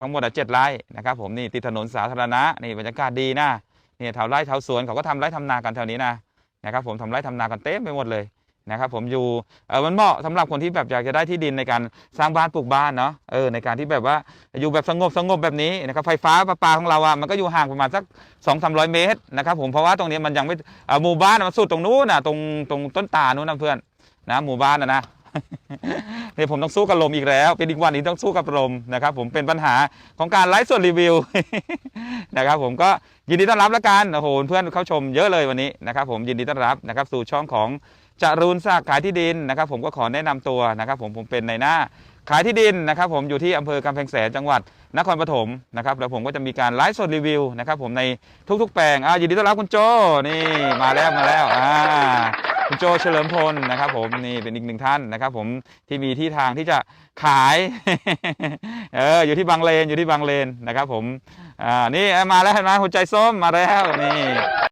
ทั้งหมดอะเจ็ดไร่นะครับผมนี่ติดถนนสาธารณะนี่บรรยากาศดีนะนี่แถวไร่แถวสวนเขาก็ทำไร่ทำนากันแถวนี้นะนะครับผมทำไร่ทำนากันเต็มไปหมดเลยนะครับผมอยู่เออมันเหมาะสำหรับคนที่แบบอยากจะได้ที่ดินในการสร้างบ้านปลูกบ้านเนาะเออในการที่แบบว่าอยู่แบบสงบสงบแบบนี้นะครับไฟฟ้าประปาของเราอะมันก็อยู่ห่างประมาณสักสองสามร้อยเมตรนะครับผมเพราะว่าตรงนี้มันยังไม่เออหมู่บ้านมันสุดตรงนู้นน่ะตรงตรงต้นตาลนู้นนะเพื่อนนะหมู่บ้านนะนะ เนี่ยผมต้องสู้กับลมอีกแล้ว เป็นอีกวันนี้ต้องสู้กับลมนะครับผมเป็นปัญหาของการไลฟ์สดรีวิวนะครับผมก็ยินดีต้อนรับแล้วกันโอ้โหเพื่อนเข้าชมเยอะเลยวันนี้นะครับผมยินดีต้อนรับนะครับสู่ช่องของจรูนศักขายที่ดินนะครับ ผมก็ขอแนะนำตัวนะครับ ผมผมเป็นในหน้าขายที่ดินนะครับ ผมอยู่ที่อำเภอกำแพงแสนจังหวัดนครปฐมนะครับแล้วผมก็จะมีการไลฟ์สดรีวิวนะครับ ผมในทุกๆ แปลงอ่ายินดีต้อนรับคุณโจนี่มาแล้วมาแล้วอ่า คุณโจเฉลิมพลนะครับผมนี่เป็นอีกหนึ่งท่านนะครับผมที่มีที่ทางที่จะขายเอออยู่ที่บางเลนอยู่ที่บางเลนนะครับผมอ่านี่มาแล้วเห็นไหมหัวใจส้มมาแล้วนี่